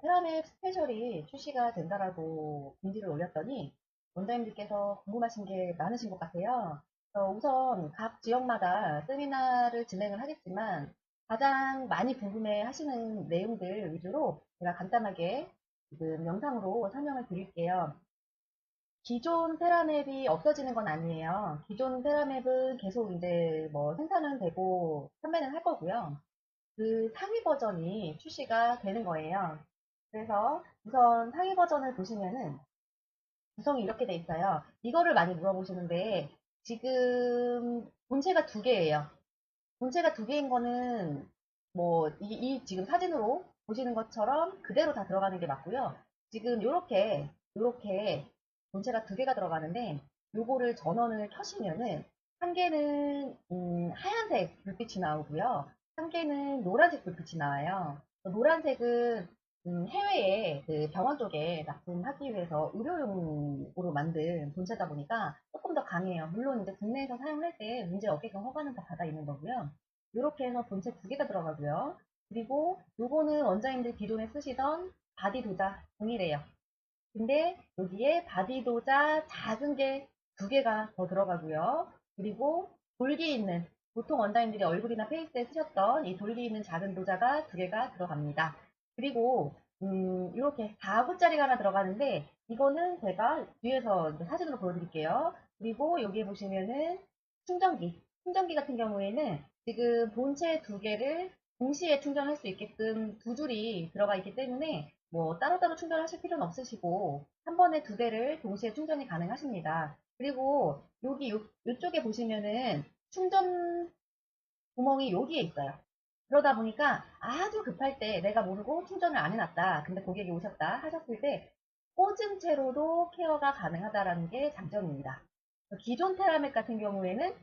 테라맵 스페셜이 출시가 된다라고 공지를 올렸더니 원장님들께서 궁금하신 게 많으신 것 같아요. 어, 우선 각 지역마다 세미나를 진행을 하겠지만 가장 많이 궁금해 하시는 내용들 위주로 제가 간단하게 지금 영상으로 설명을 드릴게요. 기존 테라맵이 없어지는 건 아니에요. 기존 테라맵은 계속 이제 뭐 생산은 되고 판매는 할 거고요. 그 상위 버전이 출시가 되는 거예요. 그래서 우선 상위 버전을 보시면은 구성이 이렇게 돼 있어요. 이거를 많이 물어보시는데 지금 본체가 두 개예요. 본체가 두 개인 거는 뭐 이, 이 지금 사진으로 보시는 것처럼 그대로 다 들어가는 게 맞고요. 지금 요렇게 요렇게 본체가 두 개가 들어가는데 요거를 전원을 켜시면은 한 개는 음, 하얀색 불빛이 나오고요. 한 개는 노란색 불빛이 나와요. 노란색은 음, 해외에 그 병원 쪽에 납품하기 위해서 의료용으로 만든 본체다 보니까 조금 더 강해요. 물론 이제 국내에서 사용할 때 문제 없게끔 허가는 다 받아 있는 거고요. 이렇게 해서 본체 두 개가 들어가고요. 그리고 요거는 원장님들 기존에 쓰시던 바디 도자 동일해요. 근데 여기에 바디 도자 작은 게 두 개가 더 들어가고요. 그리고 돌기 있는 보통 원장님들이 얼굴이나 페이스에 쓰셨던 이 돌기 있는 작은 도자가 두 개가 들어갑니다. 그리고 음, 이렇게 4구짜리가 하나 들어가는데 이거는 제가 뒤에서 사진으로 보여드릴게요. 그리고 여기에 보시면은 충전기 충전기 같은 경우에는 지금 본체 두 개를 동시에 충전할 수 있게끔 두 줄이 들어가 있기 때문에 뭐 따로따로 충전하실 필요는 없으시고 한 번에 두 대를 동시에 충전이 가능하십니다. 그리고 여기 요, 요쪽에 보시면은 충전 구멍이 여기에 있어요. 그러다 보니까 아주 급할 때 내가 모르고 충전을 안 해놨다. 근데 고객이 오셨다 하셨을 때 꽂은 채로도 케어가 가능하다라는 게 장점입니다. 기존 테라맥 같은 경우에는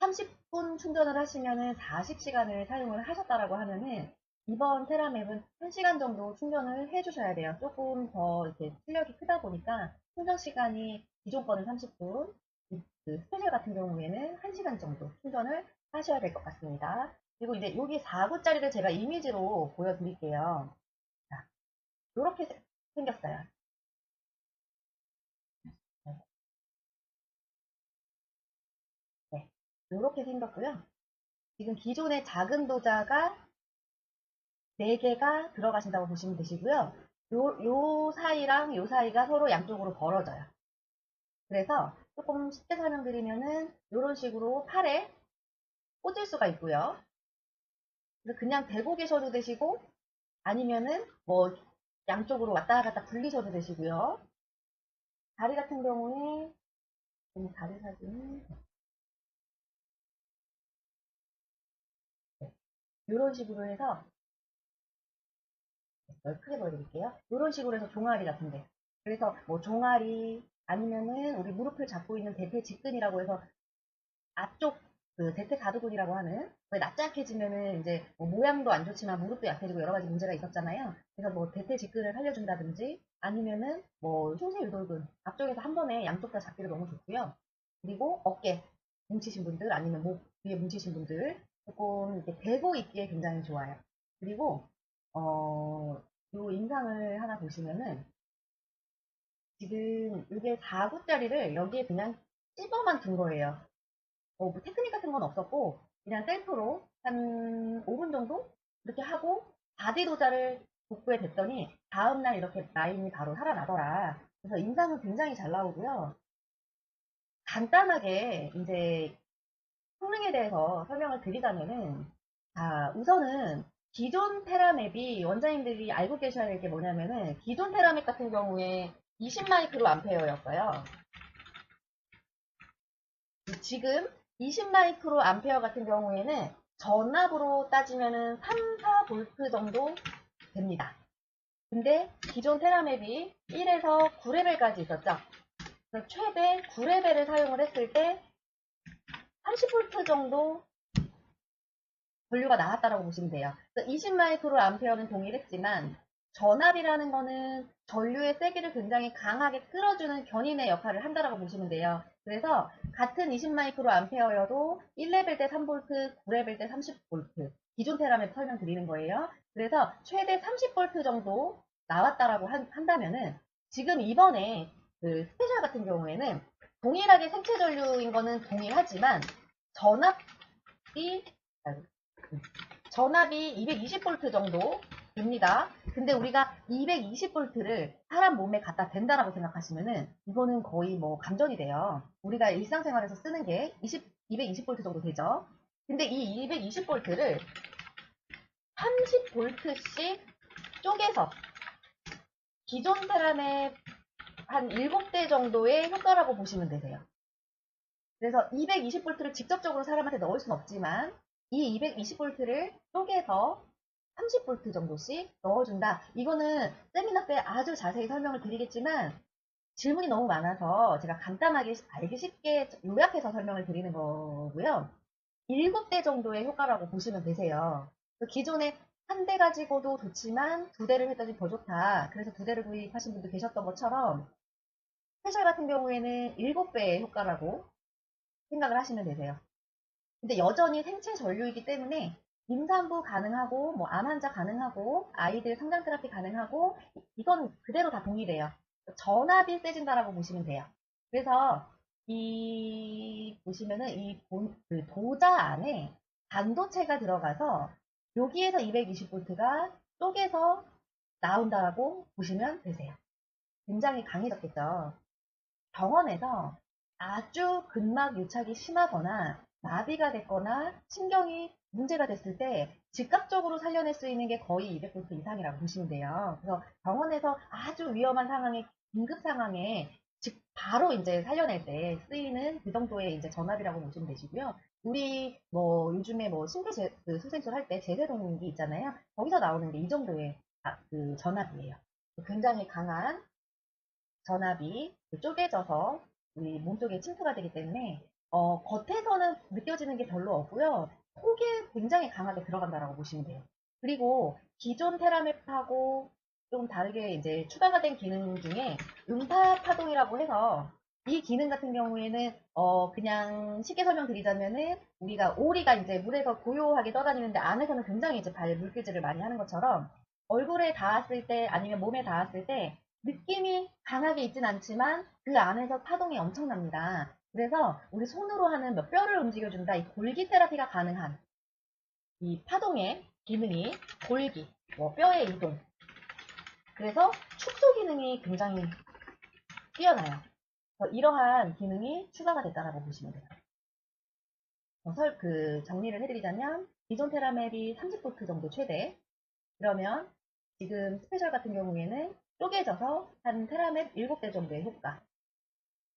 30분 충전을 하시면은 40시간을 사용을 하셨다라고 하면은 이번 테라맵은 1시간 정도 충전을 해주셔야 돼요. 조금 더 이렇게 출력이 크다 보니까 충전 시간이 기존 거는 30분, 그 스페셜 같은 경우에는 1시간 정도 충전을 하셔야 될 것 같습니다. 그리고 이제 여기 4구짜리를 제가 이미지로 보여드릴게요. 자, 이렇게 생겼어요. 네, 이렇게 생겼고요. 지금 기존의 작은 도자가 4개가 들어가신다고 보시면 되시고요. 요, 요 사이랑 요 사이가 서로 양쪽으로 벌어져요. 그래서 조금 쉽게 설명드리면은 이런 식으로 팔에 꽂을 수가 있고요. 그냥 대고 계셔도 되시고 아니면은 뭐 양쪽으로 왔다 갔다 굴리셔도 되시고요. 다리 같은 경우에 다리 사진은 네. 이런 식으로 해서 크게 보여드릴게요. 이런 식으로 해서 종아리 같은데 그래서 뭐 종아리 아니면은 우리 무릎을 잡고 있는 대퇴 직근이라고 해서 앞쪽 그 대퇴 가두근이라고 하는 왜 납작해지면은 이제 뭐 모양도 안 좋지만 무릎도 약해지고 여러 가지 문제가 있었잖아요. 그래서 뭐 대퇴 직근을 살려준다든지 아니면은 뭐 흉쇄 유돌근 앞쪽에서 한 번에 양쪽 다 잡기도 너무 좋고요. 그리고 어깨 뭉치신 분들 아니면 목 위에 뭉치신 분들 조금 이렇게 대고 있기에 굉장히 좋아요. 그리고 어, 요 인상을 하나 보시면은 지금 이게 4구짜리를 여기에 그냥 찝어만 둔 거예요. 어, 뭐 테크닉 같은 건 없었고 그냥 셀프로 한 5분 정도 이렇게 하고 바디 도자를 복구해 댔더니 다음날 이렇게 라인이 바로 살아나더라. 그래서 인상은 굉장히 잘 나오고요. 간단하게 이제 성능에 대해서 설명을 드리자면은 자 우선은 기존 테라맵이 원장님들이 알고 계셔야 될 게 뭐냐면은 기존 테라맵 같은 경우에 20 마이크로 암페어였어요. 지금 20 마이크로 암페어 같은 경우에는 전압으로 따지면은 3, 4볼트 정도 됩니다. 근데 기존 테라맵이 1에서 9레벨까지 있었죠. 그래서 최대 9레벨을 사용을 했을 때 30V 정도 전류가 나왔다라고 보시면 돼요. 20 마이크로 암페어는 동일했지만 전압이라는 거는 전류의 세기를 굉장히 강하게 끌어주는 견인의 역할을 한다라고 보시면 돼요. 그래서 같은 20 마이크로 암페어여도 1레벨 때 3V, 9레벨 때 30V 기존 테라맵 설명드리는 거예요. 그래서 최대 30V 정도 나왔다라고 한, 한다면은 지금 이번에 그 스페셜 같은 경우에는 동일하게 생체 전류인 거는 동일하지만 전압이 음, 전압이 220V 정도 됩니다. 근데 우리가 220V를 사람 몸에 갖다 댄다라고 생각하시면은 이거는 거의 뭐 감전이 돼요. 우리가 일상생활에서 쓰는 게 20, 220V 정도 되죠. 근데 이 220V를 30V씩 쪼개서 기존 사람의 한 7대 정도의 효과라고 보시면 되세요. 그래서 220V를 직접적으로 사람한테 넣을 수는 없지만 이 220V를 쪼개서 30V 정도씩 넣어준다. 이거는 세미나 때 아주 자세히 설명을 드리겠지만 질문이 너무 많아서 제가 간단하게 알기 쉽게 요약해서 설명을 드리는 거고요. 7대 정도의 효과라고 보시면 되세요. 기존에 한 대 가지고도 좋지만 두 대를 했더니 더 좋다. 그래서 두 대를 구입하신 분도 계셨던 것처럼 스페셜 같은 경우에는 7배의 효과라고 생각을 하시면 되세요. 근데 여전히 생체 전류이기 때문에 임산부 가능하고 뭐 암 환자 가능하고 아이들 성장 테라피 가능하고 이건 그대로 다 동일해요. 전압이 세진다라고 보시면 돼요. 그래서 이 보시면은 이 본- 그 도자 안에 반도체가 들어가서 여기에서 220V가 쪼개서 나온다라고 보시면 되세요. 굉장히 강해졌겠죠. 병원에서 아주 근막 유착이 심하거나 마비가 됐거나 신경이 문제가 됐을 때 즉각적으로 살려낼 수 있는 게 거의 200V 이상이라고 보시면 돼요. 그래서 병원에서 아주 위험한 상황에 긴급 상황에 즉 바로 이제 살려낼 때 쓰이는 그 정도의 이제 전압이라고 보시면 되시고요. 우리 뭐 요즘에 뭐 심폐 제, 그 수생술 할 때 제세동기 있잖아요. 거기서 나오는 게 이 정도의 아, 그 전압이에요. 굉장히 강한 전압이 쪼개져서 우리 몸속에 침투가 되기 때문에 어, 겉에서는 느껴지는 게 별로 없고요. 속에 굉장히 강하게 들어간다라고 보시면 돼요. 그리고 기존 테라맵하고 좀 다르게 이제 추가가 된 기능 중에 음파 파동이라고 해서 이 기능 같은 경우에는 어 그냥 쉽게 설명드리자면은 우리가 오리가 이제 물에서 고요하게 떠다니는데 안에서는 굉장히 이제 발 물질질을 많이 하는 것처럼 얼굴에 닿았을 때 아니면 몸에 닿았을 때 느낌이 강하게 있진 않지만 그 안에서 파동이 엄청납니다. 그래서 우리 손으로 하는 몇 뼈를 움직여준다. 이 골기 테라피가 가능한 이 파동의 기능이 골기, 뭐 뼈의 이동. 그래서 축소 기능이 굉장히 뛰어나요. 이러한 기능이 추가가 됐다라고 보시면 돼요. 어, 설, 그 정리를 해드리자면 기존 테라맵이 30V 정도 최대. 그러면 지금 스페셜 같은 경우에는 쪼개져서 한 테라맵 7대 정도의 효과.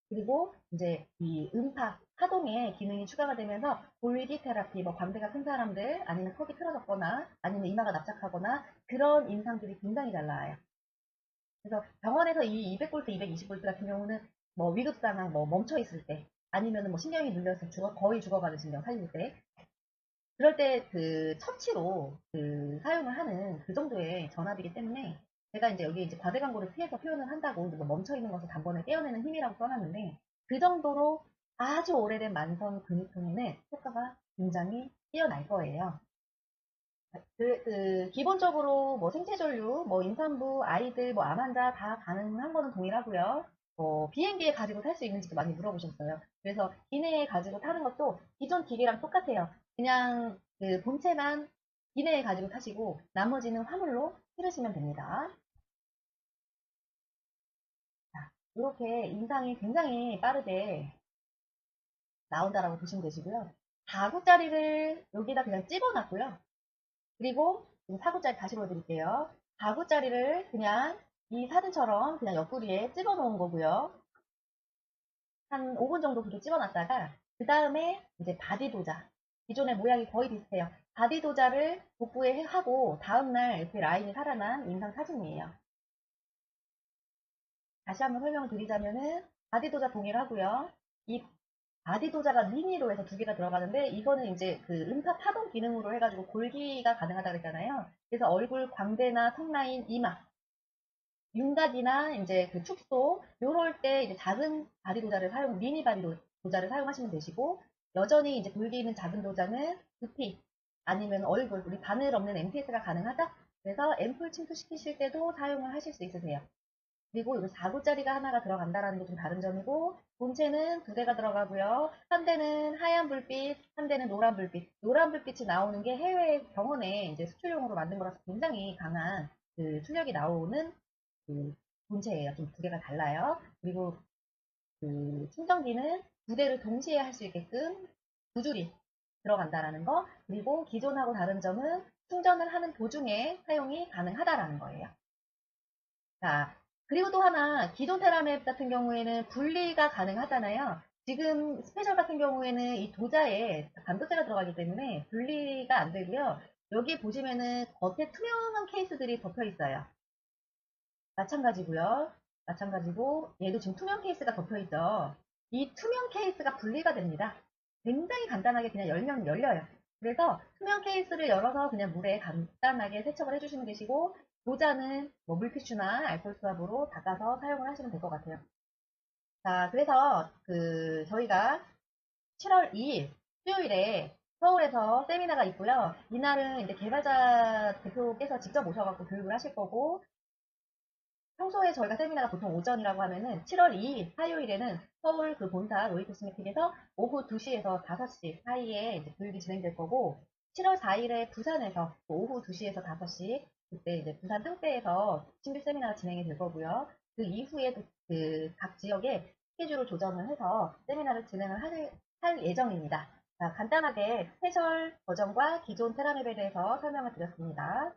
그리고 이제 이 음파, 파동의 기능이 추가가 되면서 골기 테라피, 뭐 광대가 큰 사람들, 아니면 턱이 틀어졌거나, 아니면 이마가 납작하거나 그런 인상들이 굉장히 잘 나와요. 그래서 병원에서 이 200V, 220V 같은 경우는 뭐 위급 상황, 뭐 멈춰 있을 때, 아니면 뭐 신경이 눌려서 죽어 거의 죽어가는 신경 살릴 때, 그럴 때 그 처치로 그 사용을 하는 그 정도의 전압이기 때문에 제가 이제 여기 이제 과대 광고를 피해서 표현을 한다고 뭐 멈춰 있는 것을 단번에 떼어내는 힘이라고 써놨는데 그 정도로 아주 오래된 만성 근육통에는 효과가 굉장히 뛰어날 거예요. 그, 그 기본적으로 뭐 생체전류, 뭐 임산부, 아이들, 뭐 암 환자 다 가능한 거는 동일하고요. 뭐 비행기에 가지고 탈 수 있는지도 많이 물어보셨어요. 그래서 기내에 가지고 타는 것도 기존 기계랑 똑같아요. 그냥 그 본체만 기내에 가지고 타시고 나머지는 화물로 실으시면 됩니다. 이렇게 인상이 굉장히 빠르게 나온다라고 보시면 되시고요. 4구짜리를 여기다 그냥 집어놨고요. 그리고 지금 4구짜리 다시 보여드릴게요. 4구짜리를 그냥 이 사진처럼 그냥 옆구리에 집어 놓은 거고요. 한 5분 정도 그렇게 집어놨다가 그 다음에 이제 바디 도자 기존의 모양이 거의 비슷해요. 바디 도자를 복부에 하고 다음날 이렇게 라인이 살아난 인상 사진이에요. 다시 한번 설명을 드리자면은 바디 도자 동일하고요. 이 바디 도자가 미니로 해서 두 개가 들어가는데 이거는 이제 그 음파 파동 기능으로 해가지고 골기가 가능하다고 했잖아요. 그래서 얼굴 광대나 턱 라인, 이마 윤곽이나 이제 그 축소 요럴 때 이제 작은 바디 도자를 사용 미니 바디 도- 도자를 사용하시면 되시고 여전히 이제 골기 있는 작은 도자는 두피 아니면 얼굴 우리 바늘 없는 MTS가 가능하다 그래서 앰플 침투시키실 때도 사용을 하실 수 있으세요. 그리고 여기 4구짜리가 하나가 들어간다라는 게 좀 다른 점이고 본체는 두 대가 들어가고요. 한 대는 하얀 불빛, 한 대는 노란 불빛. 노란 불빛이 나오는 게 해외 병원에 이제 수출용으로 만든 거라서 굉장히 강한 그 출력이 나오는 그 본체예요. 좀 두 개가 달라요. 그리고 그 충전기는 두 대를 동시에 할 수 있게끔 두 줄이 들어간다라는 거. 그리고 기존하고 다른 점은 충전을 하는 도중에 사용이 가능하다라는 거예요. 자, 그리고 또 하나 기존 테라맵 같은 경우에는 분리가 가능하잖아요. 지금 스페셜 같은 경우에는 이 도자에 반도체가 들어가기 때문에 분리가 안 되고요. 여기 보시면은 겉에 투명한 케이스들이 덮여 있어요. 마찬가지고요. 마찬가지고 얘도 지금 투명 케이스가 덮여 있죠. 이 투명 케이스가 분리가 됩니다. 굉장히 간단하게 그냥 열면 열려요. 그래서 투명 케이스를 열어서 그냥 물에 간단하게 세척을 해주시면 되시고 도자는 뭐 물티슈나 알콜 수압으로 닦아서 사용을 하시면 될 것 같아요. 자, 그래서 그 저희가 7월 2일 수요일에 서울에서 세미나가 있고요. 이날은 이제 개발자 대표께서 직접 오셔갖고 교육을 하실 거고 평소에 저희가 세미나가 보통 오전이라고 하면은 7월 2일 화요일에는 서울 그 본사 로이코스메틱에서 오후 2시에서 5시 사이에 이제 교육이 진행될 거고 7월 4일에 부산에서 오후 2시에서 5시 그때 이제 부산 상대에서 신규 세미나가 진행이 될 거고요. 그 이후에 그각 지역에 스케줄을 조정을 해서 세미나를 진행을 할, 할 예정입니다. 자, 간단하게 스페셜 버전과 기존 테라맵에 대해서 설명을 드렸습니다.